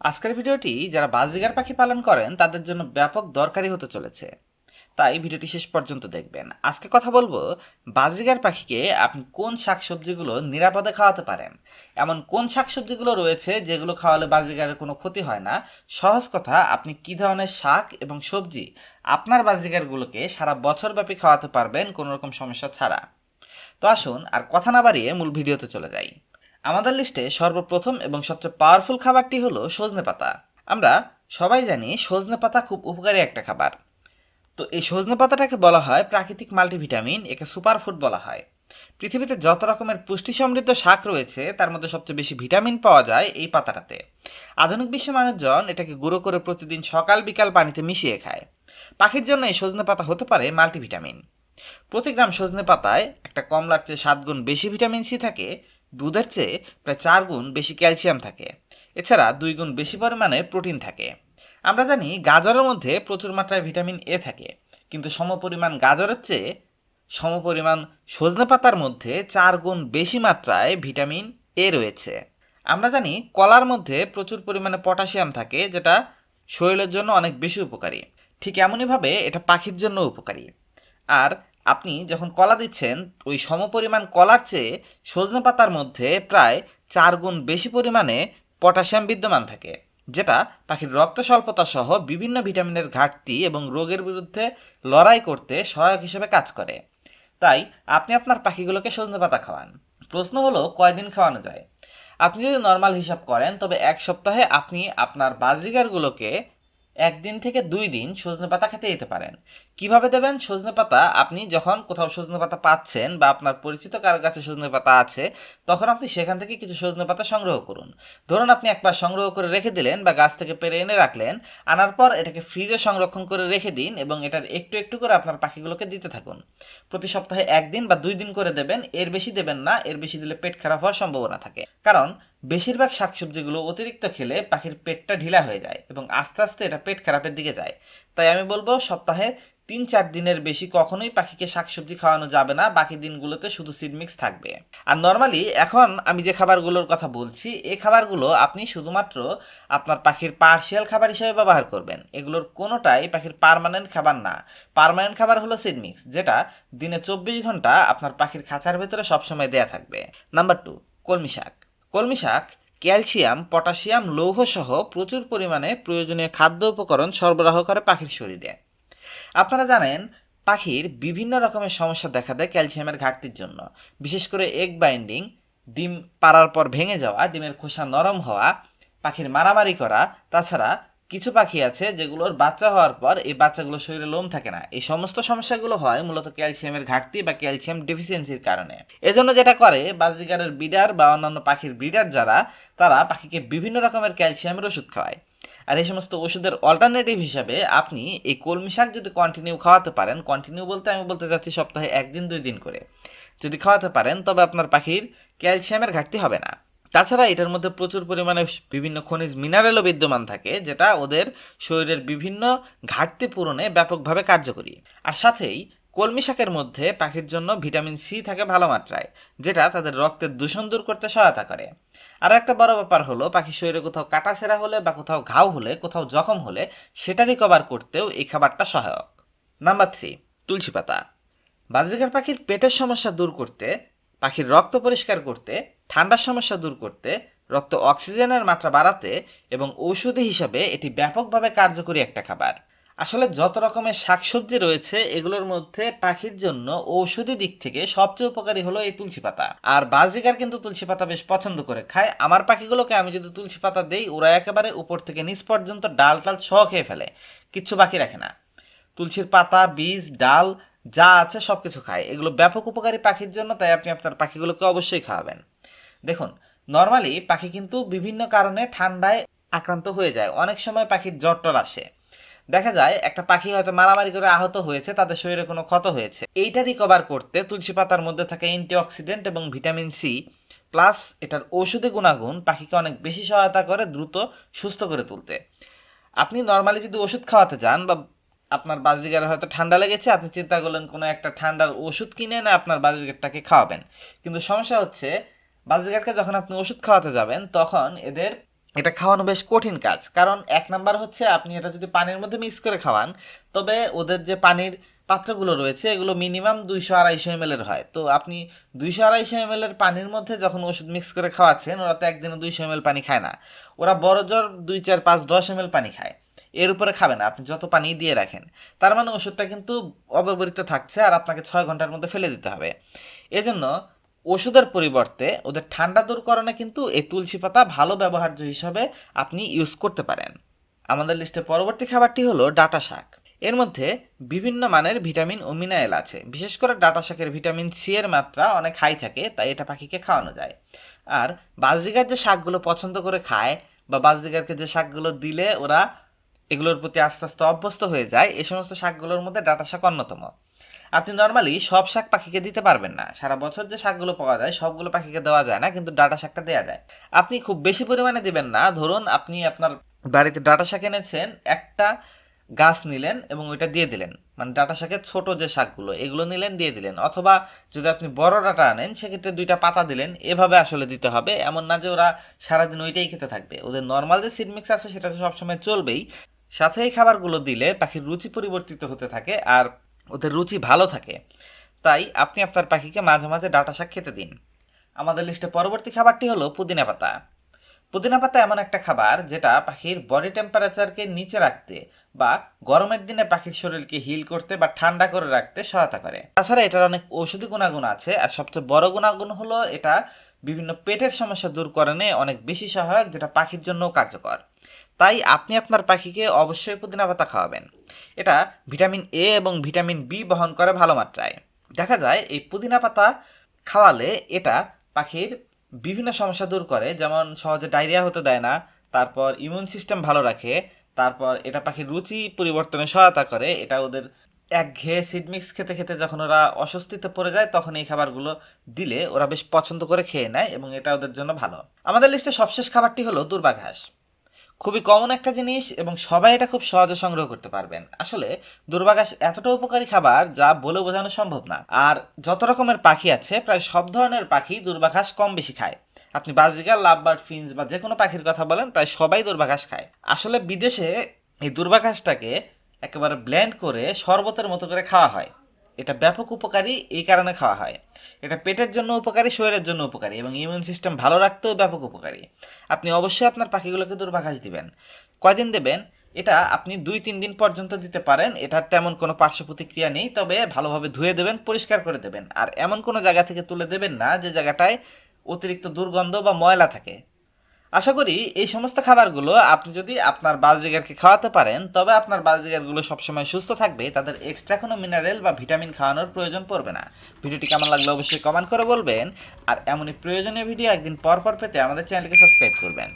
আজকের ভিডিওটি যারা বাজরিগার পাখি পালন করেন, তাদের জন্য ব্যাপক দরকারি হতে চলেছে। তাই ভিডিওটি শেষ পর্যন্ত দেখবেন। আজকে কথা বলব, বাজরিগার পাখিকে আপনি কোন শাকসবজিগুলো নিরাপদে খাওয়াতে পারেন? এমন কোন শাকসবজিগুলো রয়েছে যেগুলো খাওয়ালে বাজরিগারের কোনো ক্ষতি হয় না? সহজ কথা, আপনি কি ধরনের শাক এবং সবজি আপনার বাজরিগারগুলোকে সারা বছর ব্যাপী খাওয়াতে পারবেন কোনো রকম সমস্যা ছাড়া? তো আসুন আর কথা না বাড়িয়ে মূল ভিডিওতে চলে যাই। আমাদের লিস্টে সর্বপ্রথম এবং সবচেয়ে পাওয়ারফুল খাবারটি হলো সজনে পাতা। আমরা সবাই জানি সজনে পাতা খুব উপকারী একটা খাবার। তো এই সজনে পাতাটাকে বলা হয় প্রাকৃতিক মাল্টিভিটামিন, একে সুপারফুড বলা হয়। পৃথিবীতে যত রকমের পুষ্টি সমৃদ্ধ শাক রয়েছে, তার মধ্যে সবচেয়ে বেশি ভিটামিন পাওয়া যায় এই পাতাটাতে। আধুনিক বিশ্বে মানুষজন এটাকে গুঁড়ো করে প্রতিদিন সকাল বিকাল পানিতে মিশিয়ে খায়। পাখির জন্য এই সজনে পাতা হতে পারে মাল্টিভিটামিন। প্রতি গ্রাম সজনে পাতায় একটা কমলার চেয়ে সাত গুণ বেশি ভিটামিন সি থাকে দুধের চেয়ে প্রায় চার গুণ বেশি ক্যালসিয়াম থাকে। এছাড়া দুই গুণ বেশি পরিমাণে প্রোটিন থাকে। আমরা জানি গাজরের মধ্যে প্রচুর মাত্রায় ভিটামিন এ থাকে, কিন্তু সমপরিমাণ গাজরের চেয়ে সমপরিমাণ সজনে পাতার মধ্যে চার গুণ বেশি মাত্রায় ভিটামিন এ রয়েছে। আমরা জানি কলার মধ্যে প্রচুর পরিমাণে পটাশিয়াম থাকে, যেটা শরীরের জন্য অনেক বেশি উপকারী। ঠিক এমনইভাবে এটা পাখির জন্য উপকারী। আর আপনি যখন কলা দিচ্ছেন, ওই সমপরিমাণ কলার চেয়ে সজনে পাতার মধ্যে প্রায় চার গুণ বেশি পরিমাণে পটাশিয়াম বিদ্যমান থাকে, যেটা পাখির রক্ত স্বল্পতা সহ বিভিন্ন ভিটামিনের ঘাটতি এবং রোগের বিরুদ্ধে লড়াই করতে সহায়ক হিসেবে কাজ করে। তাই আপনি আপনার পাখিগুলোকে সজনে পাতা খাওয়ান। প্রশ্ন হলো, কয়দিন খাওয়ানো যায়? আপনি যদি নর্মাল হিসাব করেন, তবে এক সপ্তাহে আপনি আপনার বাজরিগারগুলোকে একদিন থেকে দুই দিন সজনে পাতা খেতে দিতে পারেন। কীভাবে দেবেন? সজনে পাতা আপনি যখন কোথাও সজনে পাতা পাচ্ছেন বা আপনার পরিচিত কারও কাছে সজনে পাতা আছে, তখন আপনি সেখান থেকে কিছু সজনে পাতা সংগ্রহ করুন। ধরুন আপনি একবার সংগ্রহ করে রেখে দিলেন বা গাছ থেকে পেরে এনে রাখলেন, আনার পর এটাকে ফ্রিজে সংরক্ষণ করে রেখে দিন এবং এটার একটু একটু করে আপনার পাখিগুলোকে দিতে থাকুন। প্রতি সপ্তাহে একদিন বা দুই দিন করে দেবেন, এর বেশি দেবেন না, এর বেশি দিলে পেট খারাপ হওয়ার সম্ভাবনা থাকে। কারণ বেশিরভাগ শাকসবজিগুলো অতিরিক্ত খেলে পাখির পেটটা ঢিলা হয়ে যায় এবং আস্তে আস্তে এটা পেট খারাপের দিকে যায়। তাই আমি বলব, সপ্তাহে তিন চার দিনের বেশি কখনোই পাখিকে শাকসবজি খাওয়ানো যাবে না, বাকি দিনগুলোতে শুধু সিড মিক্স থাকবে। আর নর্মালি এখন আমি যে খাবারগুলোর কথা বলছি এই খাবারগুলো আপনি শুধুমাত্র আপনার পাখির পার্সিয়াল খাবার হিসেবে ব্যবহার করবেন। এগুলোর কোনোটাই পাখির পার্মানেন্ট খাবার না। পারমানেন্ট খাবার হলো সিড মিক্স যেটা দিনে চব্বিশ ঘণ্টা আপনার পাখির খাঁচার ভেতরে সবসময় দেয়া থাকবে। নাম্বার টু কলমি শাক। কলমি শাক, ক্যালসিয়াম, পটাশিয়াম লৌহ সহ প্রচুর পরিমাণে প্রয়োজনীয় খাদ্য উপকরণ সরবরাহ করে পাখির শরীরে। আপনারা জানেন, পাখির বিভিন্ন রকমের সমস্যা দেখা দেয় ক্যালসিয়ামের ঘাটতির জন্য। বিশেষ করে এগ বাইন্ডিং ডিম পাড়ার পর ভেঙে যাওয়া, ডিমের খোসা নরম হওয়া, পাখির মারামারি করা, তাছাড়া কিছু পাখি আছে যেগুলোর বাচ্চা হওয়ার পর এই বাচ্চাগুলো শরীরে লোম থাকে না। এই সমস্ত সমস্যাগুলো হয় মূলত ক্যালসিয়ামের ঘাটতি বা ক্যালসিয়াম ডেফিসিয়েন্সির কারণে। এজন্য যেটা করে বাজরিগারের ব্রিডার বা অন্যান্য পাখির ব্রিডার যারা, তারা পাখিকে বিভিন্ন রকমের ক্যালসিয়ামের ওষুধ খাওয়ায়। আর এই সমস্ত ওষুধের অল্টারনেটিভ হিসাবে আপনি এই কলমি শাক যদি কন্টিনিউ খাওয়াতে পারেন কন্টিনিউ বলতে আমি বলতে চাচ্ছি সপ্তাহে একদিন দুই দিন করে। যদি খাওয়াতে পারেন, তবে আপনার পাখির ক্যালসিয়ামের ঘাটতি হবে না। তাছাড়া এটার মধ্যে প্রচুর পরিমাণে বিভিন্ন খনিজ মিনারেলও বিদ্যমান থাকে, যেটা ওদের শরীরের বিভিন্ন ঘাটতি পূরণে ব্যাপকভাবে কার্যকরী। আর সাথেই কলমি শাকের মধ্যে পাখির জন্য ভিটামিন সি থাকে ভালো মাত্রায়, যেটা তাদের রক্তের দূষণ দূর করতে সহায়তা করে। আর একটা বড় ব্যাপার হলো পাখির শরীরে কোথাও কাটা ছেঁড়া হলে বা কোথাও ঘাও হলে, কোথাও জখম হলে সেটা রিকভার করতেও এই খাবারটা সহায়ক। নাম্বার থ্রি তুলসী পাতা। বাজরিকার পাখির পেটের সমস্যা দূর করতে পাখির রক্ত পরিষ্কার করতে, ঠান্ডার সমস্যা দূর করতে, রক্ত অক্সিজেনের মাত্রা বাড়াতে এবং ঔষধি হিসাবে এটি ব্যাপকভাবে কার্যকরী একটা খাবার। আসলে যত রকমের শাকসবজি রয়েছে, এগুলোর মধ্যে পাখির জন্য ঔষধি দিক থেকে সবচেয়ে উপকারী হলো এই তুলসী পাতা। আর বাজরিকার কিন্তু তুলসী পাতা বেশ পছন্দ করে খায়। আমার পাখিগুলোকে আমি যদি তুলসী পাতা দেই, ওরা একেবারে উপর থেকে নিচ পর্যন্ত ডাল টাল সহ খেয়ে ফেলে। কিচ্ছু বাকি রাখে না। তুলসীর পাতা, বীজ, ডাল যা আছে সবকিছু খায়। এগুলো ব্যাপক উপকারী পাখির জন্য, তাই আপনি আপনার পাখিগুলোকে অবশ্যই খাওয়াবেন। দেখুন নর্মালি পাখি কিন্তু বিভিন্ন কারণে ঠান্ডায় আক্রান্ত হয়ে যায়। অনেক সময় পাখির জ্বর টর আসে। দেখা যায়, একটা পাখি হয়তো মারামারি করে আহত হয়েছে, তাদের শরীরে কোনো ক্ষত হয়েছে। এইটা রিকভার করতে তুলসী পাতার মধ্যে থাকে অ্যান্টিঅক্সিডেন্ট এবং ভিটামিন সি প্লাস এটার ঔষধি গুণাগুণ পাখিকে অনেক বেশি সহায়তা করে, দ্রুত সুস্থ করে তুলতে। আপনি নর্মালি যদি ওষুধ খাওয়াতে যান বা আপনার বাজরিগারে হয়তো ঠান্ডা লেগেছে, আপনি চিন্তা করলেন কোনো একটা ঠান্ডার ওষুধ কিনে না আপনার বাজরিগারটাকে খাওয়াবেন। কিন্তু সমস্যা হচ্ছে বাজরিগারকে যখন আপনি ওষুধ খাওয়াতে যাবেন, তখন এদের এটা খাওয়ানো বেশ কঠিন কাজ। কারণ এক নাম্বার হচ্ছে, আপনি এটা যদি পানির মধ্যে মিক্স করে খাওয়ান, তবে ওদের যে পানির পাত্রগুলো রয়েছে, এগুলো মিনিমাম দুইশো আড়াইশো এম এর হয়। তো আপনি দুইশো আড়াইশো এম এর পানির মধ্যে যখন ওষুধ মিক্স করে খাওয়াচ্ছেন, ওরা তো একদিনে দুইশো এম পানি খায় না। ওরা বড় জোর দুই চার পাঁচ দশ এম পানি খায়। এর উপরে খাবে না, আপনি যত পানি দিয়ে রাখেন। তার মানে ওষুধটা কিন্তু অব্যবহৃত থাকছে আর আপনাকে ছয় ঘণ্টার মধ্যে ফেলে দিতে হবে। এজন্য ওষুধের পরিবর্তে ওদের ঠান্ডা দূরকরণে কিন্তু এই তুলসী পাতা ভালো ব্যবহার্য হিসাবে আপনি ইউজ করতে পারেন। আমাদের লিস্টে পরবর্তী খাবারটি হলো ডাটা শাক। এর মধ্যে বিভিন্ন মানের ভিটামিন ও মিনারেল আছে। বিশেষ করে ডাটা শাকের ভিটামিন সি এর মাত্রা অনেক হাই থাকে, তাই এটা পাখিকে খাওয়ানো যায়। আর বাজরিগার যে শাকগুলো পছন্দ করে খায় বা বাজরিগারকে যে শাকগুলো দিলে ওরা এগুলোর প্রতি আস্তে আস্তে অভ্যস্ত হয়ে যায় এই সমস্ত শাকগুলোর মধ্যে ডাটা শাক অন্যতম। আপনি নর্মালি সব শাক পাখিকে দিতে পারবেন না। সারা বছর যে শাকগুলো পাওয়া যায়, সবগুলো পাখিকে দেওয়া যায় না, কিন্তু ডাটা শাকটা দেওয়া যায়। আপনি খুব বেশি পরিমাণে দিবেন না। ধরুন আপনি আপনার বাড়িতে ডাটা শাক এনেছেন, একটা গাছ নিলেন এবং ওইটা দিয়ে দিলেন। মানে ডাটা শাকের ছোট যে শাকগুলো, এগুলো নিলেন, দিয়ে দিলেন। অথবা যদি আপনি বড় ডাটা আনেন, সেক্ষেত্রে দুইটা পাতা দিলেন। এভাবে আসলে দিতে হবে। এমন না যে ওরা সারাদিন ওইটাই খেতে থাকবে। ওদের নর্মাল যে সিড মিক্স আছে, সেটা তো সবসময় চলবেই। সাথে এই খাবারগুলো দিলে পাখির রুচি পরিবর্তিত হতে থাকে আর ওদের রুচি ভালো থাকে। তাই আপনি আপনার পাখিকে মাঝে মাঝে ডাটা শাক খেতে দিন। আমাদের লিস্টে পরবর্তী খাবারটি হলো পুদিনা পাতা। পুদিনা পাতা এমন একটা খাবার যেটা পাখির বডি টেম্পারেচারকে নিচে রাখতে বা গরমের দিনে পাখির শরীরকে হিল করতে বা ঠান্ডা করে রাখতে সহায়তা করে। তাছাড়া এটার অনেক ঔষধি গুণাগুণ আছে আর সবচেয়ে বড় গুণাগুণ হলো এটা বিভিন্ন পেটের সমস্যা দূর করণে অনেক বেশি সহায়ক, যেটা পাখির জন্যও কার্যকর। তাই আপনি আপনার পাখিকে অবশ্যই পুদিনা পাতা খাওয়াবেন। এটা ভিটামিন এ এবং ভিটামিন বি বহন করে ভালো মাত্রায়। দেখা যায় এই পুদিনা পাতা খাওয়ালে এটা পাখির বিভিন্ন সমস্যা দূর করে। যেমন সহজে ডায়রিয়া হতে দেয় না, তারপর ইমিউন সিস্টেম ভালো রাখে, তারপর এটা পাখির রুচি পরিবর্তনে সহায়তা করে। এটা ওদের একঘেয়ে সিড মিক্স খেতে খেতে যখন ওরা অস্বস্তিতে পড়ে যায়, তখন এই খাবারগুলো দিলে ওরা বেশ পছন্দ করে খেয়ে নেয় এবং এটা ওদের জন্য ভালো। আমাদের লিস্টে সবশেষ খাবারটি হলো দুর্বা ঘাস খুবই কমন একটা জিনিস এবং সবাই এটা খুব সহজে সংগ্রহ করতে পারবেন। আসলে দুর্বাঘাস এতটা উপকারী খাবার যা বলে বোঝানো সম্ভব না। আর যত রকমের পাখি আছে, প্রায় সব ধরনের পাখি দুর্বাঘাস কম বেশি খায়। আপনি বাজরিকা লাভবার্ড ফিন্স বা যে কোনো পাখির কথা বলেন, প্রায় সবাই দুর্বাঘাস খায়। আসলে বিদেশে এই দুর্বাঘাসটাকে একেবারে ব্লেন্ড করে শরবতের মতো করে খাওয়া হয়। এটা ব্যাপক উপকারী এই কারণে খাওয়া হয়। এটা পেটের জন্য উপকারী, শরীরের জন্য উপকারী এবং ইমিউন সিস্টেম ভালো রাখতেও ব্যাপক উপকারী। আপনি অবশ্যই আপনার পাখিগুলোকে দুর্বাঘাস দিবেন। কয়দিন দেবেন? এটা আপনি দুই তিন দিন পর্যন্ত দিতে পারেন। এটার তেমন কোনো পার্শ্ব প্রতিক্রিয়া নেই, তবে ভালোভাবে ধুয়ে দেবেন, পরিষ্কার করে দেবেন। আর এমন কোনো জায়গা থেকে তুলে দেবেন না যে জায়গাটায় অতিরিক্ত দুর্গন্ধ বা ময়লা থাকে। আশা করি এই সমস্ত খাবারগুলো আপনি যদি আপনার বাজরিগারকে খাওয়াতে পারেন, তবে আপনার বাজরিগারগুলো সবসময় সুস্থ থাকবে, তাদের এক্সট্রা কোনো মিনারেল বা ভিটামিন খাওয়ানোর প্রয়োজন পড়বে না। ভিডিওটি কেমন লাগল অবশ্যই কমেন্ট করে বলবেন, আর এমনই প্রয়োজনীয় ভিডিও একদিন পরপর পর পেতে আমাদের চ্যানেলকে সাবস্ক্রাইব করবেন।